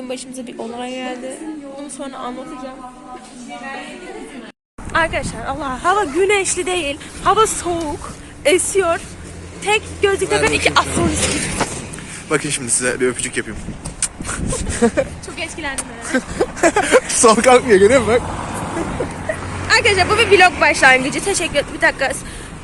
Bugün başımıza bir olay geldi. Onu sonra anlatacağım. Arkadaşlar Allah hava güneşli değil. Hava soğuk. Esiyor. Tek gözlük takan iki astrolist. Bakın şimdi size bir öpücük yapayım. Çok etkilendim. ben. Sol kalkmıyor görüyor musun bak? Arkadaşlar bu bir vlog başlangıcı. Teşekkür ederim. Bir dakika.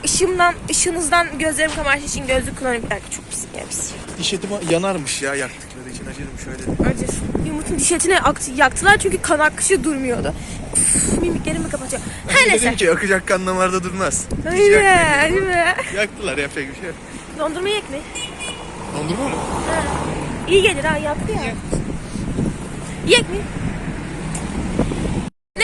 Işığımdan, ışığınızdan gözlerim kamaştığı için gözlük kullanıyorum. Bir dakika çok pis pis. Diş etim yanarmış ya yaktıkları için acıdım şöyle. Acısı. Yumurtun diş etini aktı, yaktılar çünkü kan akışı durmuyordu. Uf, mimiklerimi kapatıyor. Her neyse. Dedim ki akacak kan damarda durmaz. Öyle, mi? Yaktılar yapacak bir şey yok. Dondurma yek mi? Dondurma mı? İyi gelir ha yaktı ya. Yek mi?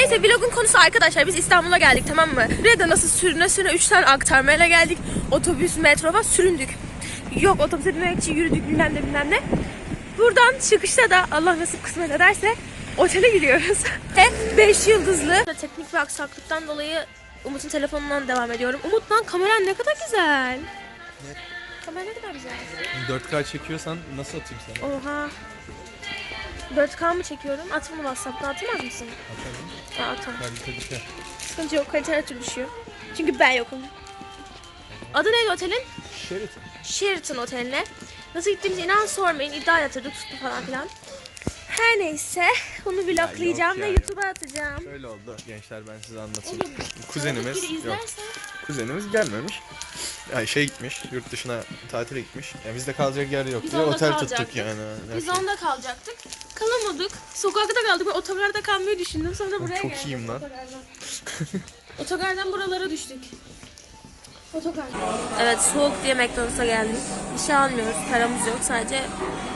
Neyse vlogun konusu arkadaşlar biz İstanbul'a geldik tamam mı? Buraya da nasıl sürüne sürüne 3 tane aktarmayla geldik. Otobüs, metroba süründük. Yok otobüse binmek için yürüdük bilmem ne bilmem ne. Buradan çıkışta da Allah nasip kısmet ederse otele gidiyoruz. Hep 5 yıldızlı. Teknik bir aksaklıktan dolayı Umut'un telefonundan devam ediyorum. Umut lan kameran ne kadar güzel. Kamera ne kadar güzel. 4K çekiyorsan nasıl atayım sana? Oha. 4K mı çekiyorum? At bunu WhatsApp'tan atmaz mısın? Atarım. Ha, atamam. Kalite düşer. Sıkıntı yok. Kalite her türlü düşüyor. Çünkü ben yokum. Adı neydi otelin? Sheraton. Sheraton oteline. Nasıl gittiğimizi inan sormayın. İddia yatırdık tuttu falan filan. Her neyse bunu vloglayacağım ve ya. YouTube'a atacağım. Şöyle oldu gençler ben size anlatayım. Kuzenimiz yok. Kuzenimiz gelmemiş. Yani şey gitmiş, yurt dışına tatile gitmiş. Yani bizde kalacak yer yok Biz diye onda otel kalacaktık. tuttuk yani. biz Gerçekten. onda kalacaktık. Kalamadık. Sokakta kaldık. Ben otogarda kalmayı düşündüm. Sonra buraya çok geldim. iyiyim lan. Otogardan. Otogardan buralara düştük. Otogar. Evet soğuk diye McDonald's'a geldik. Bir şey almıyoruz. Paramız yok. Sadece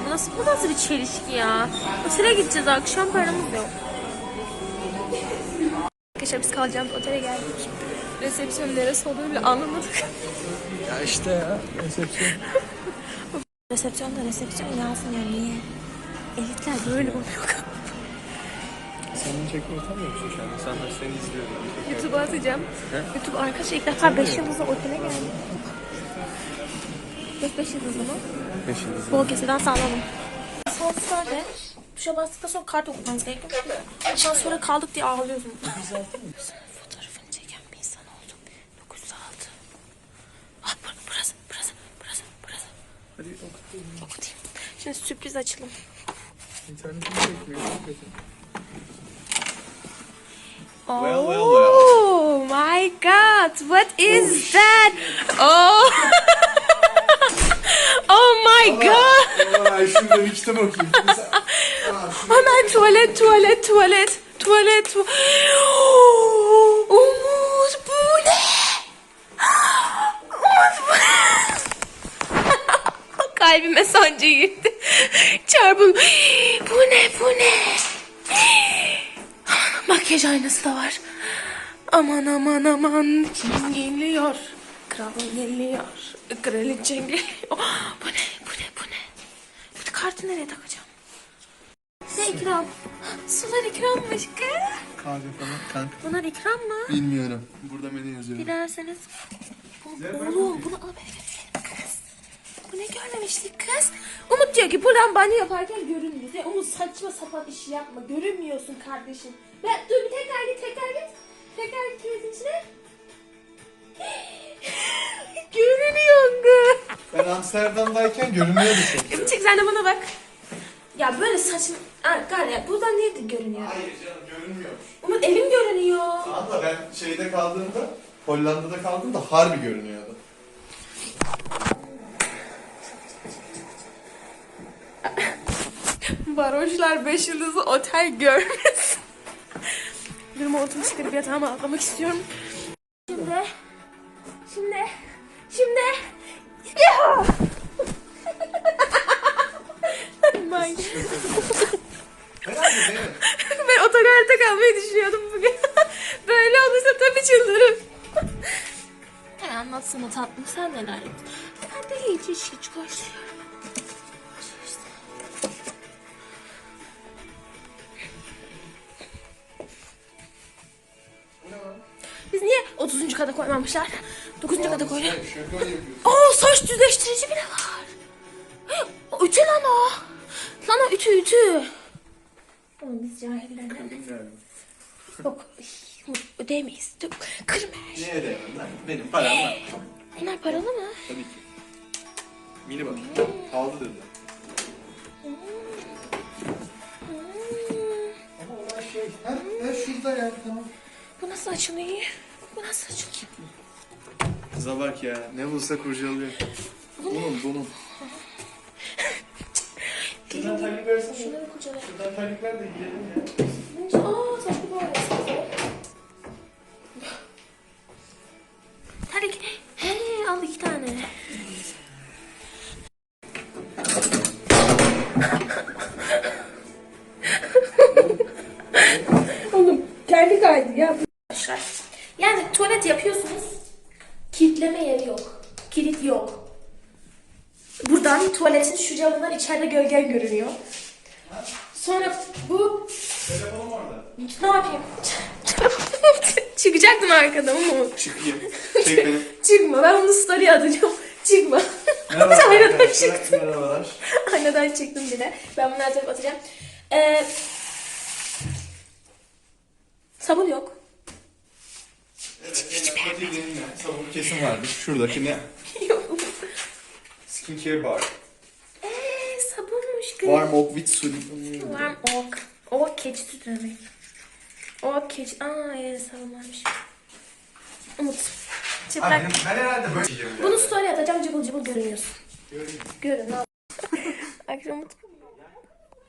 bu nasıl, bu nasıl bir çelişki ya? Otele gideceğiz akşam paramız yok. Arkadaşlar biz kalacağımız otele geldik. Resepsiyon neresi olduğunu bile anlamadık. Ya işte ya. Resepsiyon. Resepsiyon da resepsiyon yazmıyor niye? Elitler böyle oluyor. Senin çekmeyi utanmıyor musun şu an? İnsanlar seni izliyor. YouTube'a atacağım. YouTube arkadaşlar ilk defa 5 yıldızlı otele geldim. 5 5 yıldızlı mı? Beş yıldız. Bol keseden sağladım. Asansörde tuşa bastıktan sonra kart okumanız gerekiyor. Asansöre kaldık diye ağlıyordum. Fotoğrafını çeken bir insan oldum. 906. Ah bur- burası, burası, burası, burası. Hadi okutayım. Okutayım. Şimdi sürpriz açılım. İnternetini çekmiyor. Oh Well, well, well. my god, what is that? Oh. oh my god. Ay şurada bir kitap okuyayım. Hemen tuvalet, tuvalet, tuvalet, tuvalet. tu- Umut bu ne? Umut bu Kalbime sancı girdi. Çarpım. Bu ne, bu ne? Makyaj aynası da var. Aman aman aman kim geliyor? Kral geliyor. Kraliçe geliyor. Bu ne, bu ne, bu ne? Bu kartı nereye takacağım? Ne ikram? Sular ikrammış kız. Kahve falan kanka. Bunlar ikram mı? Bilmiyorum. Burada menü yazıyor. Dilerseniz. Oğlum bunu al. Bu ne görmemiştik kız? Umut diyor ki buradan banyo yaparken görünmüyor. Ya Umut saçma sapan işi yapma. Görünmüyorsun kardeşim. Ben, dur bir tekrar git tekrar git. Tekrar git tuvaletin içine. Görünüyor kız. Ben Amsterdam'dayken görünüyordu çok. Çek sen de bana bak. Ya böyle saçma... Ha, Galiba buradan niye görünüyor? Hayır canım görünmüyormuş. Umut elim görünüyor. Da ben şeyde kaldığımda Hollanda'da kaldığımda harbi görünüyordu. Varoşlar 5 yıldızlı otel görmesin. Bir montumu çıkarıp yatağıma atlamak istiyorum. Şimdi, şimdi, şimdi, ya! Ben otogarda kalmayı düşünüyordum bugün. Böyle olursa tabii çıldırırım. Anlatsana tatlım sen neler yaptın? Ben de hiç hiç hiç koşuyorum. 30. kata koymamışlar? 9. kata koyuyor. Yapıyorsun. Aa saç düzleştirici bile var. O ütü lan o. Lan o ütü ütü. Oğlum biz cahillerden. Yok. Ödemeyiz. Dur, Kırma. Niye edemem lan? Benim param var. Bunlar paralı mı? Tabii ki. Mini bak. Pahalı dediler. Ama olan şey. Ha, şurada ya tamam. Bu nasıl açılıyor? Bu nasıl açılıyor? Kıza bak ya. Ne bulsa kurcalıyor. Bunun bunun. Şuradan terlik versene. Şunları kurcala. Şuradan terlik ver de gidelim ya. Ne yapayım? Çıkacaktım arkadan ama Çıkayım. Çek beni. çıkma. Ben bunu story atacağım. Çıkma. Aynadan çıktım. Merhabalar. Aynadan çıktım bile. Ben bunu her tarafa atacağım. Ee, sabun yok. Deneyim ya. Sabun kesin vardır. Şuradaki ne? yok. Skincare bar. Eee sabunmuş. Warm oak with sweet. Warm oak. Oak keçi sütü demek. Oak keçi. Aa evet sabun varmış. Umut. Abi Çıplak. ben, ben herhalde böyle yiyeceğim. Bunu story atacağım cıbıl cıbıl görünüyorsun. Göreyim. Görün al. Akşam Umut.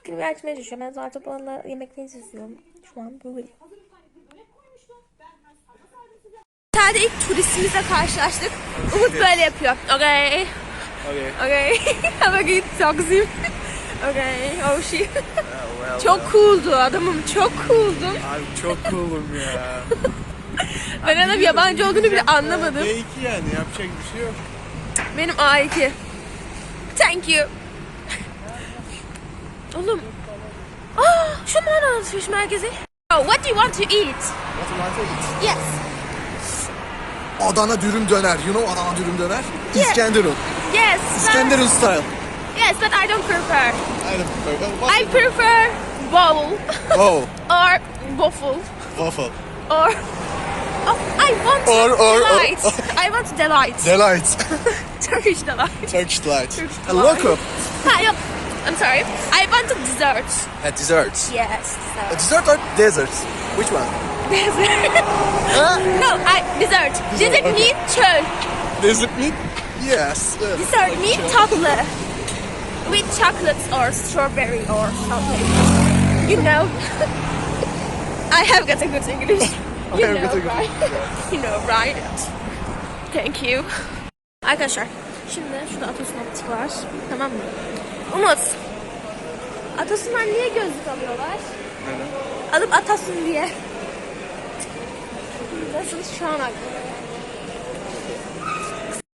Filmi açmaya çalışıyor. Ben zaten onunla yemekten izliyorum. Şu an böyle. Otelde ilk turistimizle karşılaştık. Umut böyle yapıyor. Okay. Okay. Okay. Have a good taksim. Okay. Oh shit. Çok cooldu adamım. Çok cooldu. Abi çok cool'um ya. Ben adam yabancı olduğunu bile anlamadım. B2 yani yapacak bir şey yok. Benim A2. Thank you. Oğlum. Aa, şu mu lan alışveriş merkezi? Oh, what do you want to eat? Yes. Adana dürüm döner. You know Adana dürüm döner? İskenderun. Yes. İskenderun style. Yes, but I don't prefer. I don't know. I prefer bowl Oh, or waffle waffle. or oh, I want Or- or- or- delight. I want delight. Delight. Turkish delight. Turkish delight. Turkish A delight. loco. Hi, oh, I'm sorry. I want a dessert. A dessert. Yes, A dessert. dessert or desert? Which one? Dessert. Huh? no, I dessert. Dessert okay. meat çöl. Desert meat? Yes. Dessert meat tatlı. With chocolate or strawberry or something. You know. I have got a good English. You know, right? you know, right? Thank you. Arkadaşlar, şimdi şurada Atos Optik var. Tamam mı? Umut. Atos'undan niye gözlük alıyorlar? Alıp atasın diye. Nasıl şu an aklıma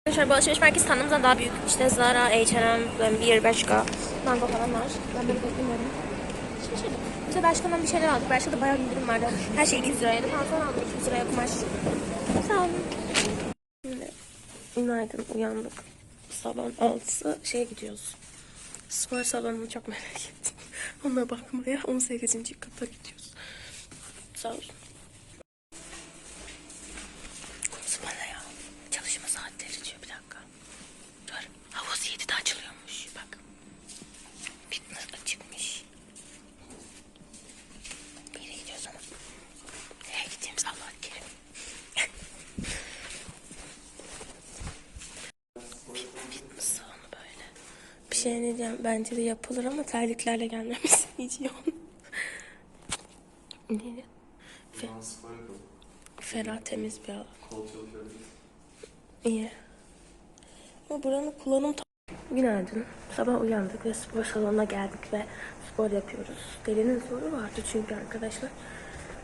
Arkadaşlar bu alışveriş merkezi sandığımızdan daha büyük. İşte Zara, H&M, bir başka Mango falan var. Ben böyle beklemiyorum. Şaşırdım. İşte Bershka'dan bir şeyler aldık. Bershka'da bayağı indirim vardı. Her şey 200 liraydı. Pantolon aldık 200 liraya kumaş. Sağ olun. Şimdi günaydın uyandık. Sabah 6'sı şeye gidiyoruz. Spor salonunu çok merak ettim. Ona bakmaya 18. kata gidiyoruz. Sağ olun. Konuşma ya. Çalışma saatleri diyor bir dakika. Dur. Havuz 7'de açılıyormuş. Bak. Fitness açıkmış. Bir yere gidiyoruz ama. Nereye gideceğimiz Allah kerim. Fitness salonu böyle. Diyeceğim. Bence de yapılır ama terliklerle gelmemiz iyice Ne? Şu an spor yapalım. Ferah temiz bir alan. İyi. Ama buranın kullanım Günaydın. Sabah uyandık ve spor salonuna geldik ve spor yapıyoruz. Delinin zoru vardı çünkü arkadaşlar.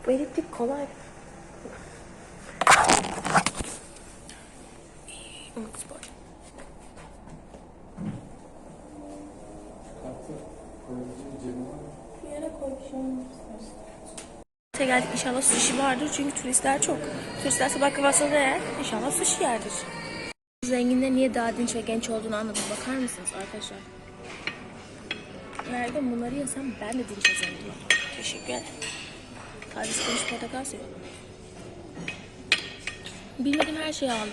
Bu eliptik kolay. İyi, Umut spor. Bir yere koymuşum. Geldik inşallah sushi vardır çünkü turistler çok. Turistler sabah kahvaltısında yer. İnşallah sushi yerdir. Zenginler niye daha dinç ve genç olduğunu anladım. Bakar mısınız arkadaşlar? Gün bunları yesem ben de dinç yazarım. Teşekkür ederim. Taze konuş portakal suyu. Bilmediğim her şeyi aldım.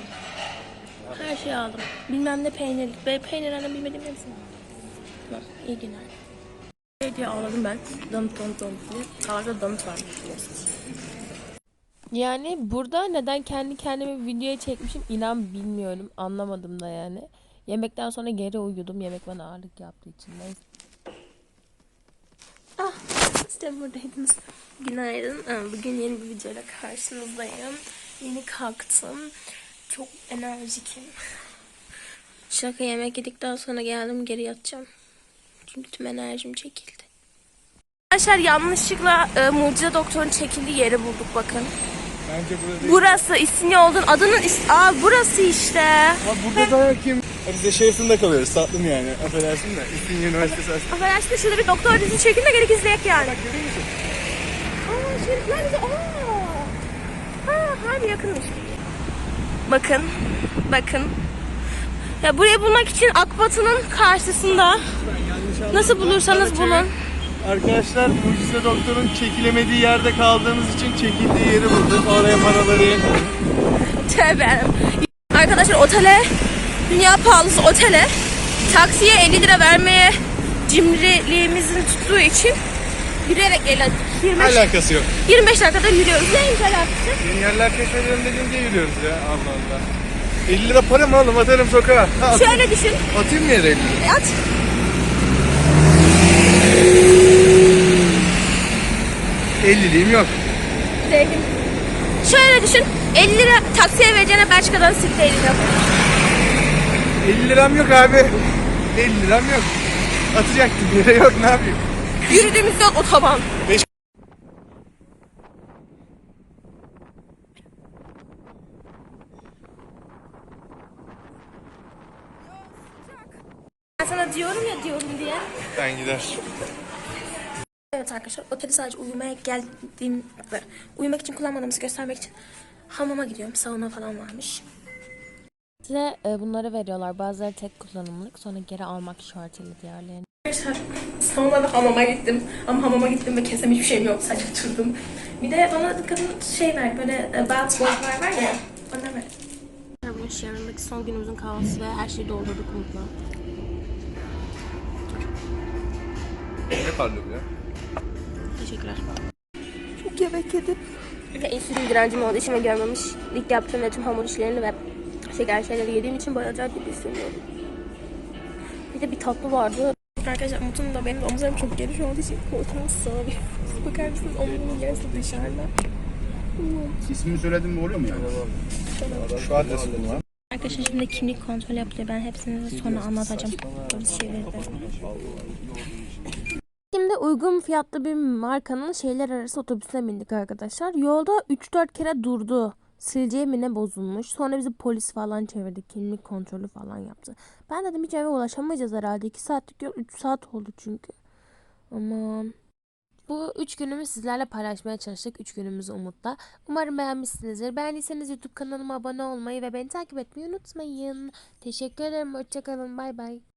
Her şeyi aldım. Bilmem ne peynirlik. Ve peynirlerden bilmediğim hepsini. Tamam. iyi günler. Şey diye ağladım ben. Donut donut donut diye. Kahvaltıda donut varmış. Yani burada neden kendi kendime videoya çekmişim inan bilmiyorum. Anlamadım da yani. Yemekten sonra geri uyudum. Yemek bana ağırlık yaptığı için. Neyse. Ah, işte buradaydınız. Günaydın. Aa, Bugün yeni bir videoyla karşınızdayım. Yeni kalktım. Çok enerjikim. Şaka yemek yedikten sonra geldim geri yatacağım. Çünkü tüm enerjim çekildi. Arkadaşlar yanlışlıkla e, Mucize Doktor'un çekildiği yeri bulduk bakın. Bence burada değil. Burası İstinye olduğun adının is Aa burası işte. Ama burada da kim? Biz de şeysinde kalıyoruz tatlım yani. Affedersin de. İstinye Üniversitesi aslında. Affedersin şurada bir doktor dizisi çekin de gerek izleyek yani. Görüyor musun? Aa şerifler bize aa. Ha harbi yakınmış. Bakın. Bakın. Ya burayı bulmak için Akbatı'nın karşısında nasıl bulursanız bulun. Arkadaşlar Mucize Doktor'un çekilemediği yerde kaldığımız için çekildiği yeri bulduk. Oraya paraları Tövbe. Arkadaşlar otele dünya pahalısı otele taksiye 50 lira vermeye cimriliğimizin tuttuğu için yürüyerek geldik. 25, alakası yok. 25 dakikada yürüyoruz. Neymiş alakası? Yeni yerler keşfediyorum dediğim diye yürüyoruz ya. Allah Allah. 50 lira para mı oğlum? Atarım sokağa. Ha, atayım, Şöyle düşün. atayım mı yere 50 lira? E, At. 50'liğim yok. Zengin. Şöyle düşün. 50 lira taksiye vereceğine Belçika'dan sikteydin yok. 50 liram yok abi. 50 liram yok. Atacaktım yere yok ne yapayım? Yürüdüğümüz yol otoban. Beş- sana diyorum ya diyorum diye. Ben gider. Evet arkadaşlar oteli sadece uyumaya geldiğim uyumak için kullanmadığımızı göstermek için hamama gidiyorum. Sauna falan varmış. Size e, bunları veriyorlar. Bazıları tek kullanımlık. Sonra geri almak şartıyla diğerlerini. Arkadaşlar saunada hamama gittim. Ama hamama gittim ve kesem hiçbir şeyim yok. Sadece oturdum. Bir de bana kadın şey ver böyle e, bath bomblar var ya. Ondan ver. Bugün Sharon'daki son günümüzün kahvaltısı ve her şeyi doldurduk umutla. Parlıyor bu ya? Teşekkürler. Çok yemek yedim. Ve insülin direncim olduğu için ve görmemiş. İlk yaptığım ve tüm hamur işlerini ve şeker şeyleri yediğim için bayağı acayip bir hissediyorum. Bir de bir tatlı vardı. Arkadaşlar Umut'un da benim de omuzlarım çok geniş olduğu için koltuğum sığamıyor. Bakar mısınız omuzumun yarısı dışarıda. İsmini söyledim mi oluyor mu yani? Şu adresi bulma. Arkadaşlar şimdi kimlik kontrol yapıyor. Ben hepsini sonra anlatacağım. Polis çevirdi. Şimdi uygun fiyatlı bir markanın şeyler arası otobüsüne bindik arkadaşlar. Yolda 3-4 kere durdu. Sileceği mi ne bozulmuş. Sonra bizi polis falan çevirdi. Kimlik kontrolü falan yaptı. Ben dedim hiç eve ulaşamayacağız herhalde. 2 saatlik yol 3 saat oldu çünkü. Aman. Bu 3 günümü sizlerle paylaşmaya çalıştık. 3 günümüzü Umut'la. Umarım beğenmişsinizdir. Beğendiyseniz YouTube kanalıma abone olmayı ve beni takip etmeyi unutmayın. Teşekkür ederim. Hoşçakalın. Bay bay.